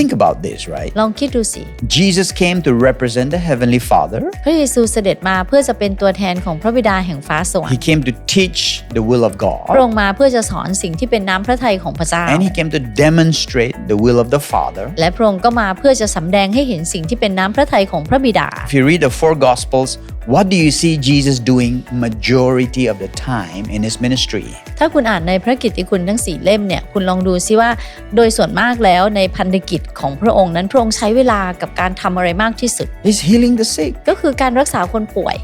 think about this, right? ลองคิดดูสิ Jesus came to represent the Heavenly Father. พระเยซูเสด็จมาเพื่อจะเป็นตัวแทนของพระบิดาแห่งฟ้าสวรร He ค์ came to teach the will of พระ God. องค์มาเพื่อจะสอนสิ่งที่เป็นน้ำพระทัยของพระเจ้า And he came to demonstrate the will of the Father. และพระองค์ก็มาเพื่อจะสำแดงให้เห็นสิ่งที่เป็นน้ำพระทัยของพระบิดา If you read the four Gospels, what do you see Jesus doing majority of the time in his ministry? ถ้าคุณอ่านในพระกิตติคุณทั้งสี่เล่มเนี่ยคุณลองดูซิว่าโดยส่วนมากแล้วในพันธกิจของพระองค์นั้นพระองค์ใช้เวลากับการทำอะไรมากที่สุด He's healing the sick. ก็คือการรักษาคนป่วย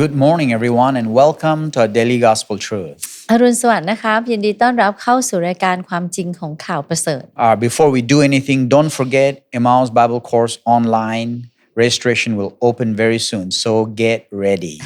Good morning, everyone, and welcome to our daily gospel truth. อรุณสวัสดิ์นะครับยินดีต้อนรับเข้าสู่รายการความจริงของข่าวประเสริฐ Uh, before we do anything, don't forget Emmaus Bible course online. Registration will open very soon, so get ready.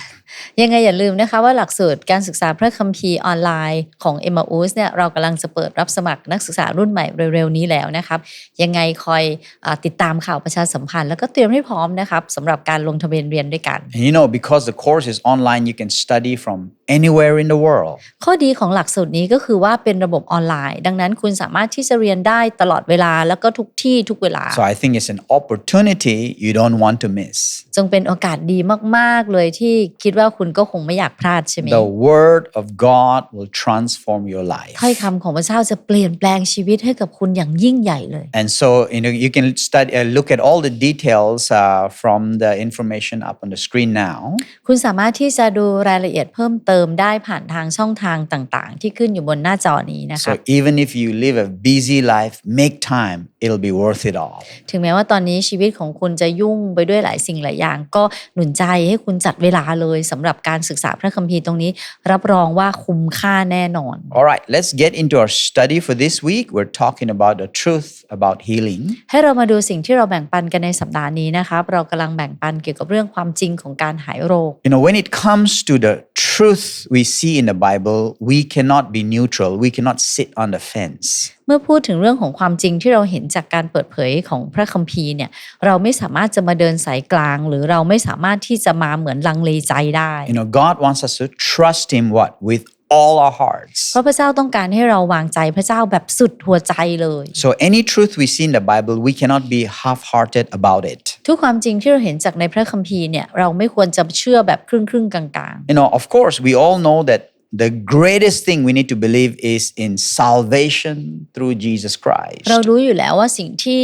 ยังไงอย่าลืมนะคะว่าหลักสูตรการศึกษาพระคัมภีร์ออนไลน์ของ e m m a u s เนี่ยเรากำลังจะเปิดรับสมัครนักศึกษารุ่นใหม่เร็วๆนี้แล้วนะครับ ยังไงคอยอาติดตามข่าวประชาสัมพันธ์ แล้วก็เตรียมให้พร้อมนะครับสำหรับการลงทะเบียนเรียนด้วยกัน And you know, because the course is online, you can study from anywhere in the world. ข้อดีของหลักสูตรนี้ก็คือว่าเป็นระบบออนไลน์ ดังนั้นคุณสามารถที่จะเรียนได้ตลอดเวลาแล้วก็ทุกที่ทุกเวลา So I think it's an opportunity you don't want to miss. จงเป็นโอกาสดีมากๆเลยที่คิดว่าคุณก็คงไม่อยากพลาดใช่ไหม The Word of God will transform your life. ถ้อยคำของพระเจ้าจะเปลี่ยนแปลงชีวิตให้กับคุณอย่างยิ่งใหญ่เลย And so, you know, you can study, uh, look at all the details uh, from the information up on the screen now. คุณสามารถที่จะดูรายละเอียดเพิ่มเติมได้ผ่านทางช่องทางต่างๆ ที่ขึ้นอยู่บนหน้าจอนี้นะคะ So even if you live a busy life, make time. It'll be worth it all. ถึงแม้ว่าตอนนี้ชีวิตของคุณจะยุ่งไปด้วยหลายสิ่งหลายอย่าง ก็หนุนใจให้คุณจัดเวลาเลยสำหรับการศึกษาพระคัมภีร์ตรงนี้ รับรองว่าคุ้มค่าแน่นอน All right, let's get into our study for this week. We're talking about the truth about healing. ให้เรามาดูสิ่งที่เราแบ่งปันกันในสัปดาห์นี้นะครับเรากำลังแบ่งปันเกี่ยวกับเรื่องความจริงของการหายโรค You know, when it comes to the truth we see in the Bible, we cannot be neutral. We cannot sit on the fence. เมื่อพูดถึงเรื่องของความจริงที่เราเห็นจากการเปิดเผยของพระคัมภีร์เนี่ยเราไม่สามารถจะมาเดินสายกลาง หรือเราไม่สามารถที่จะมาเหมือนลังเลใจได้ You know, God wants us to trust Him what? With all our hearts. เพราะพระเจ้าต้องการให้เราวางใจพระเจ้าแบบสุดหัวใจเลย So any truth we see in the Bible, we cannot be half-hearted about it. ทุกความจริงที่เราเห็นจากในพระคัมภีร์เนี่ยเราไม่ควรจะเชื่อแบบครึ่งครึ่งๆกลาง You know, of course, we all know that the greatest thing we need to believe is in salvation through Jesus Christ. ๆ เรารู้อยู่แล้วว่าสิ่งที่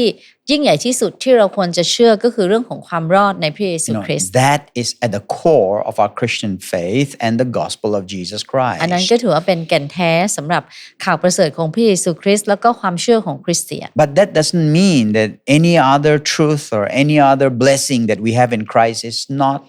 ยิ่งใหญ่ที่สุดที่เราควรจะเชื่อก็คือเรื่องของความรอดในพระเยซู You know, คริสต์ that is at the core of our Christian faith and the gospel of Jesus อันนั้น Christ. ก็ถือว่าเป็นแก่นแท้สำหรับข่าวประเสริฐของพระเยซูคริสต์แล้วก็ความเชื่อของคริสเตียน But that doesn't mean that any other truth or any other blessing that we have in Christ is not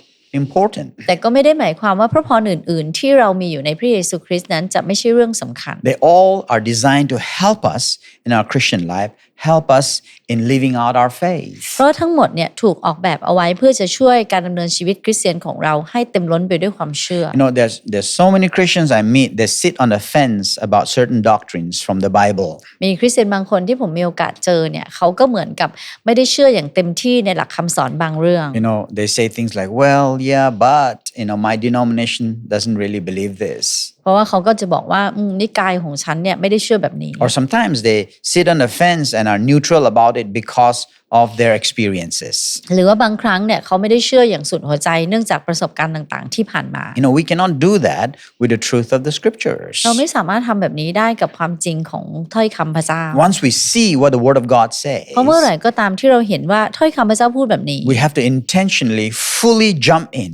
important. แต่ก็ไม่ได้หมายความว่าพระพรอื่น ๆ ที่เรามีอยู่ในพระเยซูคริสต์นั้นจะไม่ใช่เรื่องสำคัญ They all are designed to help us in our Christian life, help us in living out our faith. เพราะทั้งหมดเนี่ยถูกออกแบบเอาไว้เพื่อจะช่วยการดำเนินชีวิตคริสเตียนของเราให้เต็มล้นไปด้วยความเชื่อ You know, there's there's so many Christians I meet that sit on the fence about certain doctrines from the Bible. มีคริสเตียนบางคนที่ผมมีโอกาสเจอเนี่ยเขาก็เหมือนกับไม่ได้เชื่ออย่างเต็มที่ในหลักคำสอนบางเรื่อง You know, they say things like, "Well, yeah, but you know, my denomination doesn't really believe this." เพราะว่าเขาก็จะบอกว่าอืมนิกายของฉันเนี่ยไม่ได้เชื่อแบบนี้ Or sometimes they sit on the fence and are neutral about it because of their experiences. หรือว่าบางครั้งเนี่ยเขาไม่ได้เชื่ออย่างสุดหัวใจเนื่องจากประสบการณ์ต่างๆ ที่ผ่านมา You know, we cannot do that with the truth of the scriptures. เราไม่สามารถทำแบบนี้ได้กับความจริงของถ้อยคำพระเจ้า Once we see what the word of God says, เพราะเมื่อไหร่ก็ตามที่เราเห็นว่าถ้อยคำพระเจ้าพูดแบบนี้ we have to intentionally fully jump in.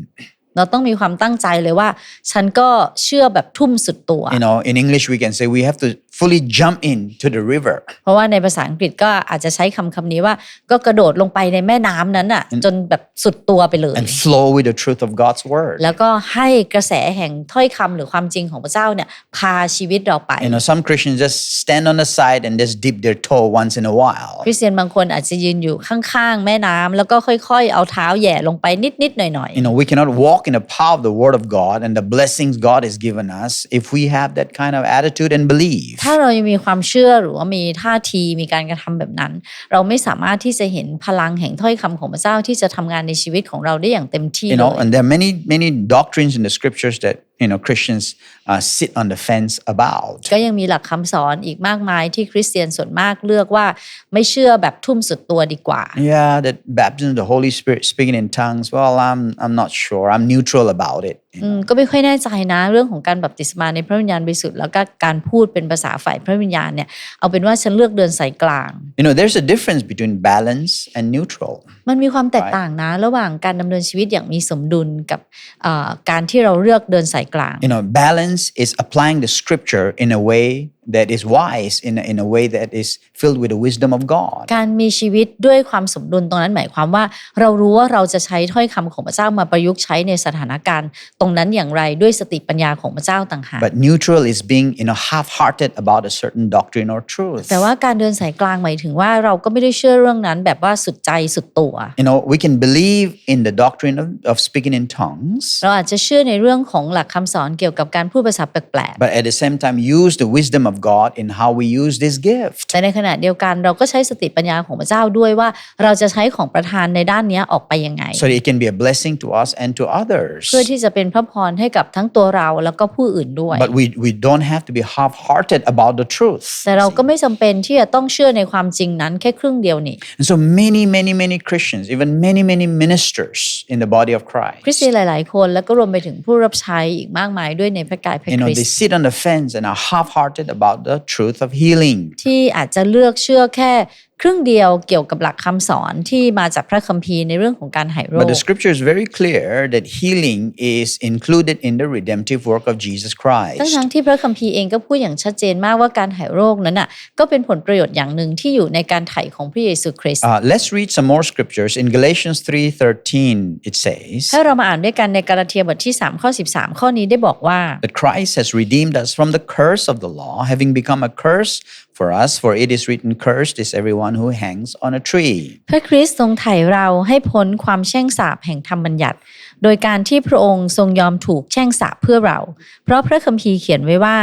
เราต้องมีความตั้งใจเลยว่า ฉันก็เชื่อแบบทุ่มสุดตัว You know, in English we can say we have to fully jump into the river. เพราะว่าในภาษาอังกฤษก็อาจจะใช้คำคำนี้ว่า ก็กระโดดลงไปในแม่น้ำนั้นอะจนแบบสุดตัวไปเลย and flow with the truth of God's word. แล้วก็ให้กระแสแห่งถ้อยคำหรือความจริงของพระเจ้าเนี่ยพาชีวิตเราไป You know, some Christians just stand on the side and just dip their toe once in a while. คริสเตียนบางคนอาจจะยืนอยู่ข้างๆ แม่น้ำแล้วก็ค่อยๆ เอาเท้าแหย่ลงไปนิดๆหน่อย You know, we cannot walk in the power of the word of God and the blessings God has given us if we have that kind of attitude and belief. ๆถ้าเรายังมีความเชื่อหรือว่ามีท่าทีมีการกระทำแบบนั้น เราไม่สามารถที่จะเห็นพลังแห่งถ้อยคำของพระเจ้าที่จะทำงานในชีวิตของเราได้อย่างเต็มที่ You เล know, ย and there are many, many doctrines in the scriptures that you know Christians uh, sit on the fence about. ก็ยังมีหลักคำสอนอีกมากมายที่คริสเตียนส่วนมากเลือกว่าไม่เชื่อแบบทุ่มสุดตัวดีกว่า Yeah, that baptism of the Holy Spirit, speaking in tongues. Well, I'm I'm not sure. I'm neutral about it. you อื know. มก็ไม่ค่อยแน่ใจนะเรื่องของการบัพติศมาในพระวิญญาณบริสุทธิ์แล้วก็การพูดเป็นภาษาฝ่ายพระวิญญาณเนี่ยเอาเป็นว่าฉันเลือกเดินสายกลาง You know, there's a difference between balance and neutral. มันมีความแตกต่างนะ ระหว่างการดำเนินชีวิตอย่างมีสมดุลกับเอ่อการที่เราเลือกเดินสากลาง You know, balance is applying the scripture in a way that is wise, in a, in a way that is filled with the wisdom of God. การมีชีวิตด้วยความสมดุลตรงนั้นหมายความว่า เรารู้ว่าเราจะใช้ถ้อยคำของพระเจ้ามาประยุกต์ใช้ในสถานการณ์ ตรงนั้นอย่างไรด้วยสติปัญญาของพระเจ้าต่างหาก But neutral is being, you know, half-hearted about a certain doctrine or truth. แต่ว่าการเดินสายกลางหมายถึงว่าเราก็ไม่ได้เชื่อเรื่องนั้นแบบว่าสุดใจสุดตัว You know, we can believe in the doctrine of, of speaking in tongues, เราอาจจะเชื่อในเรื่องของหลักคำสอนเกี่ยวกับการพูดภาษาแปลก but at the same time use the wisdom of God in how we use this gift. ๆแต่ในขณะเดียวกันเราก็ใช้สติปัญญาของพระเจ้าด้วยว่า เราจะใช้ของประทานในด้านเนี้ยออกไปยังไง So that it can be a blessing to us and to others. เพื่อที่จะเป็นพระพรให้กับทั้งตัวเราแล้วก็ผู้อื่นด้วย But we, we don't have to be half-hearted about the truth. แต่เราก็ไม่จำเป็นที่จะต้องเชื่อในความจริงนั้นแค่ครึ่งเดียวนี่ And so many, many, many Christians, even many, many ministers in the body of คริส Christ, เตียนหลาย ๆ คนแล้วก็รวมไปถึงผู้รับใช้อีกมากมายด้วยในพระกายพระ you ค know, ริส they ต์ sit on the fence and are half-hearted about the truth of healing. ที่อาจจะเลือกเชื่อแค่ ครึ่งเดียวเกี่ยวกับหลักคำสอนที่มาจากพระคัมภีร์ในเรื่องของการหายโร But ค the scripture is very clear that healing is included in the redemptive work of Jesus ทั้ง Christ. ทั้งๆที่พระคัมภีร์เองก็พูดอย่างชัดเจนมากว่าการหายโรคนั้นน่ะก็เป็นผลประโยชน์อย่างหนึ่งที่อยู่ในการไถ่ของพระเยซูคริสต์ Uh, let's read some more scriptures. In Galatians 3:13 it says ถ้าเรามาอ่านด้วยกันในกาลาเทียบทที่3ข้อ13 ข้อนี้ได้บอกว่า that Christ has redeemed us from the curse of the law, having become a curse for us, for it is written, Cursed is everyone who hangs on a tree. พระคริสต์ทรงไถ่เราให้พ้นความแช่งสาปแห่งธรรมบัญญัติ โดยการที่พระองค์ทรงยอมถูกแช่งสาปเพื่อเรา เพราะพระคัมภีร์เขียนไว้ว่า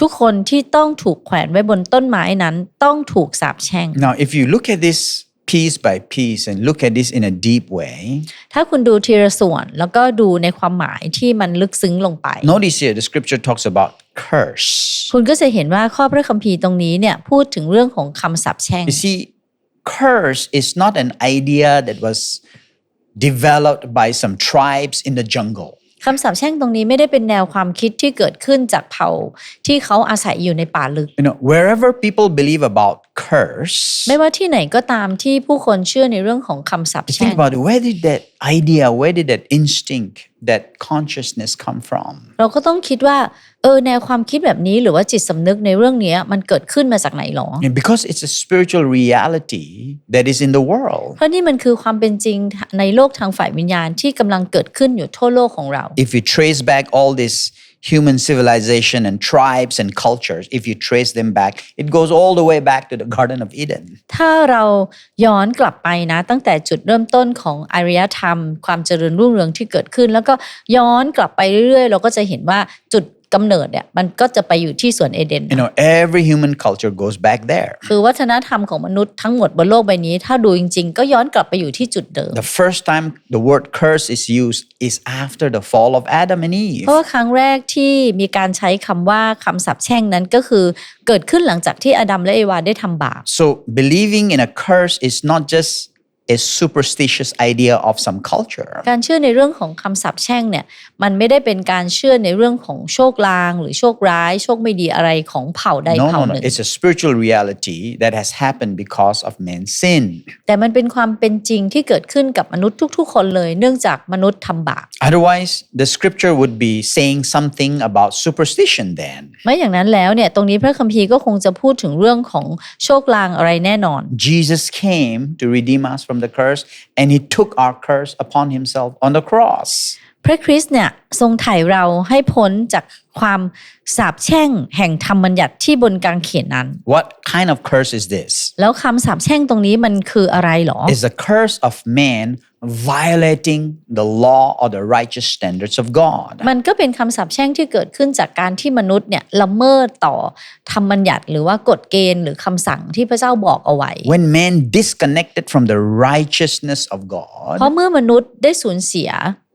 ทุกคนที่ต้องถูกแขวนไว้บนต้นไม้นั้นต้องถูกสาปแช่ง Now, if you look at this piece by piece and look at this in a deep way, ถ้าคุณดูทีละส่วนแล้วก็ดูในความหมายที่มันลึกซึ้งลงไป notice here the scripture talks about curse. คุณก็จะเห็นว่าข้อพระคัมภีร์ตรงนี้เนี่ยพูดถึงเรื่องของคำสาปแช่ง You see, curse is not an idea that was developed by some tribes in the jungle. คำสาปแช่งตรงนี้ไม่ได้เป็นแนวความคิดที่เกิดขึ้นจากเผ่าที่เขาอาศัยอยู่ในป่าลึก You know, wherever people believe about curse, ไม่ว่าที่ไหนก็ตามที่ผู้คนเชื่อในเรื่องของคำสาป you แช่ think ง about it, where did that idea, where did that instinct, that consciousness come from? เราก็ต้องคิดว่าเออแนวความคิดแบบนี้หรือว่าจิตสำนึกในเรื่องเนี้ยมันเกิดขึ้นมาจากไหนหรอ And because it's a spiritual reality that is in the world. เพราะนี่มันคือความเป็นจริงในโลกทางฝ่ายวิญญาณที่กำลังเกิดขึ้นอยู่ทั่วโลกของเรา If you trace back all this human civilization and tribes and cultures, if you trace them back, it goes all the way back to the Garden of Eden. ถ้าเราย้อนกลับไปนะ ตั้งแต่จุดเริ่มต้นของอารยธรรม ความเจริญรุ่งเรืองที่เกิดขึ้น แล้วก็ย้อนกลับไปเรื่อยๆ เราก็จะเห็นว่าจุด กำเนิดเนี่ยมันก็จะไปอยู่ที่สวนเอเดน You know, every human culture goes back there. คือวัฒนธรรมของมนุษย์ทั้งหมดบนโลกใบนี้ ถ้าดูจริง ๆ ก็ย้อนกลับไปอยู่ที่จุดเดิม The first time the word curse is used is after the fall of Adam and Eve. เพราะว่าครั้งแรกที่มีการใช้คำว่าคำสาปแช่งนั้นก็คือเกิดขึ้นหลังจากที่อดัมและเอวาได้ทำบาป So believing in a curse is not just a superstitious idea of some culture. การเชื่อในเรื่องของคำสาปแช่งเนี่ยมันไม่ได้เป็นการเชื่อในเรื่องของโชคลางหรือโชคร้ายโชคไม่ดีอะไรของเผ่าใด No, เผ่า no, ห no. นึ่ง It's a spiritual reality that has happened because of man's sin. แต่มันเป็นความเป็นจริงที่เกิดขึ้นกับมนุษย์ทุก ๆ คนเลยเนื่องจากมนุษย์ทำบาป Otherwise, the scripture would be saying something about superstition then. ไม่อย่างนั้นแล้วเนี่ยตรงนี้พระคัมภีร์ก็คงจะพูดถึงเรื่องของโชคลางอะไรแน่นอน Jesus came to redeem us from the curse, and he took our curse upon himself on the cross. พระคริสต์เนี่ยทรงไถ่เราให้พ้นจากความสาปแช่งแห่งธรรมบัญญัติที่บนกางเขนนั้น What kind of curse is this? แล้วคำสาปแช่งตรงนี้มันคืออะไรหรอ It's the curse of man violating the law or the righteous standards of God. มันก็เป็นคำสาปแช่งที่เกิดขึ้นจากการที่มนุษย์เนี่ยละเมิดต่อธรรมบัญญัติหรือว่ากฎเกณฑ์หรือคำสั่งที่พระเจ้าบอกเอาไว้ When man disconnected from the righteousness of เพราะ God, เมื่อมนุษย์ได้สูญเสียอ่า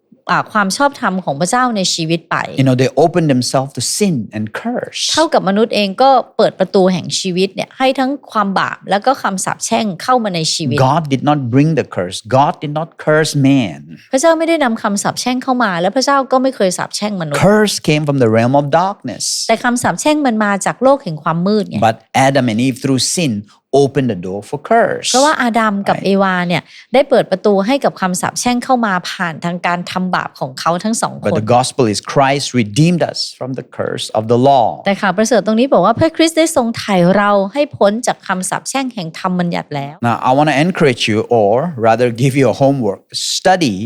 ความชอบธรรมของพระเจ้าในชีวิตไป You know, they opened themselves to sin and curse. เท่ากับมนุษย์เองก็เปิดประตูแห่งชีวิตเนี่ยให้ทั้งความบาปแล้วก็คำสาปแช่งเข้ามาในชีวิต God did not bring the curse. God did not curse man. พระเจ้าไม่ได้นำคำสาปแช่งเข้ามา และพระเจ้าก็ไม่เคยสาปแช่งมนุษย์ Curse came from the realm of darkness. แต่คำสาปแช่งมันมาจากโลกแห่งความมืดไง But Adam and Eve, through sin, opened the door for curse. เพราะว่าอาดัมกับเอวาเนี่ยได้เปิดประตูให้กับคำสาปแช่งเข้ามาผ่านทางการทำบาปของเขาทั้งสองค But น the gospel is Christ redeemed us from the curse of the law. แต่ข่าวประเสริฐตรงนี้บอกว่าพระคริสต์ได้ทรงไถ่เราให้พ้นจากคำสาปแช่งแห่งธรรมบัญญัติแล้ว Now, I want to encourage you, or rather give you a homework. Study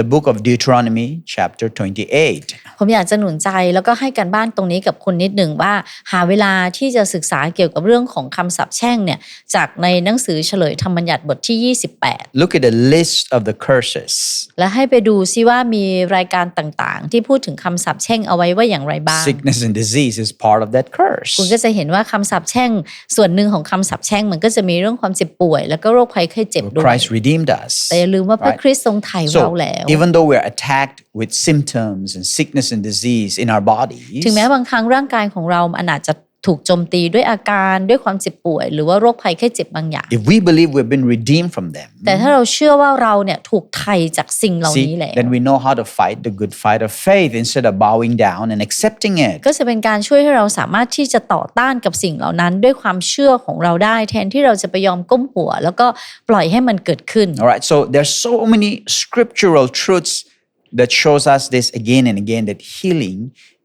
the book of Deuteronomy, chapter 28. ผมอยากจะหนุนใจแล้วก็ให้การบ้านตรงนี้กับคุณนิดหนึ่งว่า หาเวลาที่จะศึกษาเกี่ยวกับเรื่องของคำสาปแช่งเนี่ยจากในหนังสือเฉลยธรรมบัญญัติบทที่ 28 Look at the list of the curses. และให้ไปดูซิว่ามีรายการต่างๆ ที่พูดถึงคำสาปแช่งเอาไว้ว่าอย่างไรบ้าง Sickness and disease is part of that curse. คุณก็จะเห็นว่าคำสาปแช่ง ส่วนหนึ่งของคำสาปแช่งมันก็จะมีเรื่องความเจ็บป่วย แล้วก็โรคภัยไข้เจ็บด้วย Christ redeemed us. แต่อย่าลืมว่าพระ Right. คริสต์ทรงไถ่เรา So, แล้ว even though we're attacked with symptoms and sickness and disease in our bodies, ถึงแม้บางครั้งร่างกายของเรามันอาจจะ ถูกโจมตีด้วยอาการด้วยความเจ็บป่วย หรือว่าโรคภัยไข้เจ็บบางอย่าง if we believe we've been redeemed from them, แต่ถ้าเราเชื่อว่าเราเนี่ยถูกไถ่จากสิ่งเหล่านี้ see, แล้ว then we know how to fight the good fight of faith instead of bowing down and accepting it. ก็จะเป็นการช่วยให้เราสามารถที่จะต่อต้านกับสิ่งเหล่านั้น ด้วยความเชื่อของเราได้ แทนที่เราจะไปยอมก้มหัว แล้วก็ปล่อยให้มันเกิดขึ้น All right, so there's so many scriptural truths that shows us this again and again that healing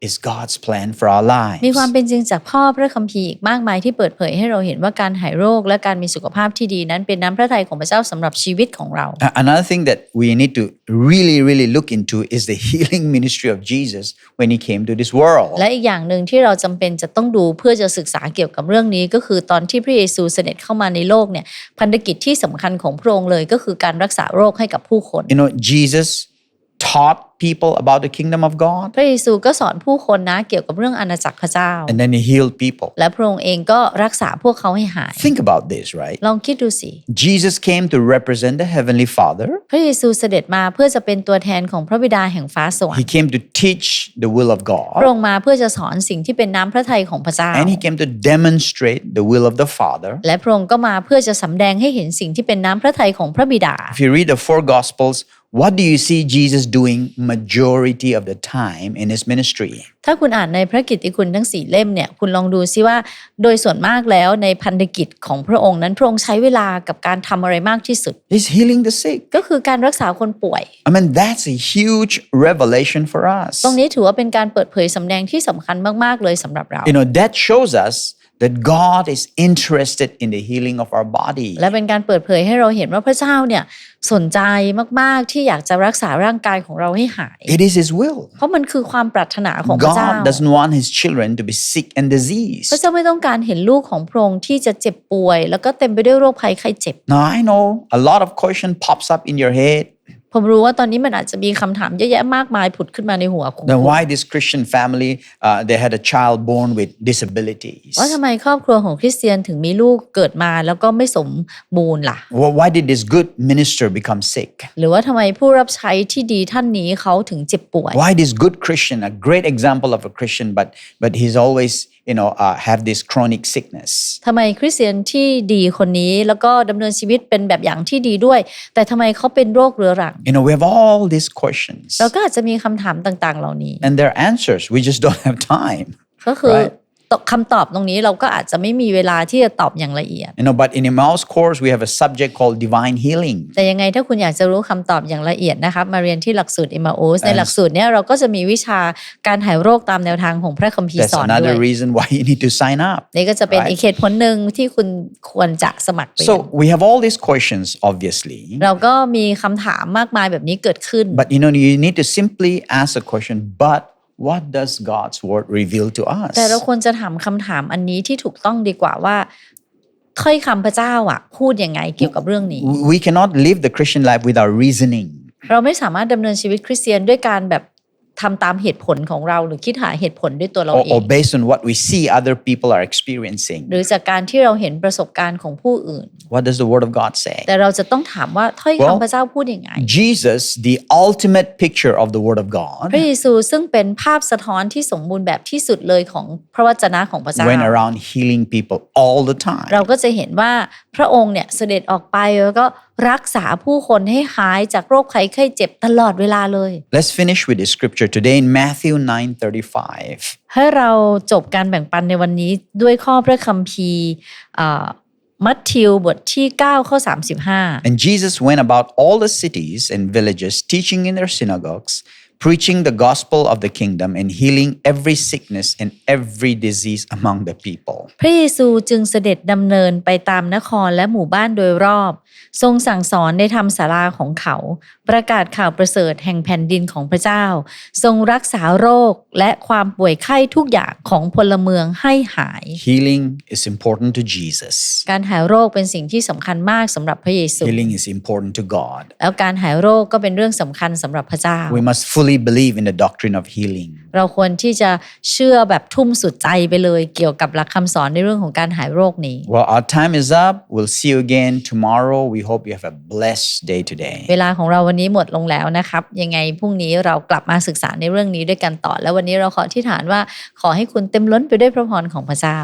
is God's plan for our มีความ lives. เป็นจริงจากพ่อพระคัมภีร์อีกมากมายที่เปิดเผยให้เราเห็นว่าการหายโรคและการมีสุขภาพที่ดีนั้นเป็นน้ำพระทัยของพระเจ้าสำหรับชีวิตของเรา A- Another thing that we need to really, really look into is the healing ministry of Jesus when he came to this world. และอีกอย่างหนึ่งที่เราจำเป็นจะต้องดูเพื่อจะศึกษาเกี่ยวกับเรื่องนี้ ก็คือตอนที่พระเยซูเสด็จเข้ามาในโลกเนี่ยพันธกิจที่สำคัญของพระองค์เลยก็คือการรักษาโรคให้กับผู้คน You know, Jesus taught people about the kingdom of God พระเยซูก็สอนผู้คนนะเกี่ยวกับเรื่องอาณาจักรพระเจ้า and then he healed people. และพระองค์เองก็รักษาพวกเขาให้หาย Think about this, right? ลองคิดดูสิ Jesus came to represent the heavenly Father. พระเยซูเสด็จมาเพื่อจะเป็นตัวแทนของพระบิดาแห่งฟ้าสวรร He ค์ came to teach the will of พระ God. องค์มาเพื่อจะสอนสิ่งที่เป็นน้ำพระทัยของพระเจ้า And he came to demonstrate the will of the Father. และพระองค์ก็มาเพื่อจะสำแดงให้เห็นสิ่งที่เป็นน้ำพระทัยของพระบิดา If you read the four Gospels, what do you see Jesus doing majority of the time in his ministry? ถ้าคุณอ่านในพระกิตติคุณทั้งสี่เล่มเนี่ยคุณลองดูซิว่า โดยส่วนมากแล้วในพันธกิจของพระองค์นั้นพระองค์ใช้เวลากับการทำอะไรมากที่สุด He's healing the sick. ก็คือการรักษาคนป่วย I mean, that's a huge revelation for us. ตรงนี้ถือว่าเป็นการเปิดเผยสำแดงที่สำคัญมาก ๆ เลยสำหรับเรา You know, that shows us that God is interested in the healing of our body. และเป็นการเปิดเผยให้เราเห็นว่าพระเจ้าเนี่ยสนใจมากๆที่อยากจะรักษาร่างกายของเราให้หาย It is His will. เพราะมันคือความปรารถนาของพระเจ้า God doesn't want His children to be sick and พระ diseased. เจ้าไม่ต้องการเห็นลูกของพระองค์ที่จะเจ็บป่วย แล้วก็เต็มไปด้วยโรคภัยไข้เจ็บ Now, I know a lot of question pops up in your head. ผมรู้ว่าตอนนี้มันอาจจะมีคำถามเยอะแยะมากมายผุดขึ้นมาในหัวของ Then คุณ why this Christian family, uh, they had a child born with disabilities? ว่าทำไมครอบครัวของคริสเตียนถึงมีลูกเกิดมาแล้วก็ไม่สมบูรณ์ล่ะ Well, why did this good minister become sick? หรือว่าทำไมผู้รับใช้ที่ดีท่านนี้เขาถึงเจ็บป่วย Why this good Christian, a great example of a Christian, but but he's always you know uh, have this chronic sickness? ทำไมคริสเตียนที่ดีคนนี้แล้วก็ดำเนินชีวิตเป็นแบบอย่างที่ดีด้วย แต่ทำไมเขาเป็นโรคเรื้อรัง You know, we have all these questions, เราก็อาจจะมีคำถามต่างๆ เหล่านี้ and their answers we just don't have time. ก็คือ Right. คำตอบตรงนี้เราก็อาจจะไม่มีเวลาที่จะตอบอย่างละเอียด You know, but in Emmaus course we have a subject called divine healing. แต่ยังไงถ้าคุณอยากจะรู้คำตอบอย่างละเอียดนะครับมาเรียนที่หลักสูตร m อ o s ในหลักสูตรเนี้ยเราก็จะมีวิชาการหายโรคตามแนวทางของพระคัมภีร์ That's สอนด้ว another ย reason why you need to sign up. นี่ก็จะเป็น Right. อีกเหตุผลหนึ่งที่คุณควรจะสมัครเรียน So we have all these questions, obviously. เราก็มีคำถามมากมายแบบนี้เกิดขึ้น But you know, you need to simply ask a question, but what does God's word reveal to us? แต่เราควรจะถามคำถามอันนี้ที่ถูกต้องดีกว่าว่าถ้อยคำพระเจ้าอะพูดยังไงเกี่ยวกับเรื่องนี้ We cannot live the Christian life without reasoning. เราไม่สามารถดำเนินชีวิตคริสเตียนด้วยการแบบ ทำตามเหตุผลของเราหรือคิดหาเหตุผลด้วยตัวเรา or, เอ or ง based on what we see other people are experiencing. หรือจากการที่เราเห็นประสบการณ์ของผู้อื่น What does the Word of God say? แต่เราจะต้องถามว่าถ้อย Well, คำพระเจ้าพูดยังไง Jesus, the ultimate picture of the Word of God, พระเยซูซึ่งเป็นภาพสะท้อนที่สมบูรณ์แบบที่สุดเลยของพระวจนะของพระเจ้า went around healing people all the เรา time. ก็จะเห็นว่าพระองค์เนี่ยเสด็จออกไปแล้วก็รักษาผู้คนให้หายจากโรคภัยไข้เจ็บตลอดเวลาเลย Let's finish with the scripture today in Matthew 9:35. ให้เราจบการแบ่งปันในวันนี้ด้วยข้อพระคัมภีร์อ่ามัทธิวบทที่9ข้อ35 And Jesus went about all the cities and villages, teaching in their synagogues, preaching the gospel of the kingdom, and healing every sickness and every disease among the people. พระเยซูจึงเสด็จดำเนินไปตามนครและหมู่บ้านโดยรอบ ทรงสั่งสอนในธรรมศาลาของเขา ประกาศข่าวประเสริฐแห่งแผ่นดินของพระเจ้า ทรงรักษาโรคและความป่วยไข้ทุกอย่างของพลเมืองให้หาย Healing is important to Jesus. การหายโรคเป็นสิ่งที่สำคัญมากสำหรับพระเยซู Healing is important to God. แล้วการหายโรคก็เป็นเรื่องสำคัญสำหรับพระเจ้า We must fully believe in the doctrine of healing. เราควรที่จะเชื่อแบบทุ่มสุดใจไปเลยเกี่ยวกับหลักคำสอนในเรื่องของการหายโรคนี้ Well, our time is up. We'll see you again tomorrow. We hope you have a blessed day today. เวลาของเราวันนี้หมดลงแล้วนะครับ ยังไงพรุ่งนี้เรากลับมาศึกษาในเรื่องนี้ด้วยกันต่อ แล้ววันนี้เราขอที่ฐานว่าขอให้คุณเต็มล้นไปด้วยพระพรของพระเจ้า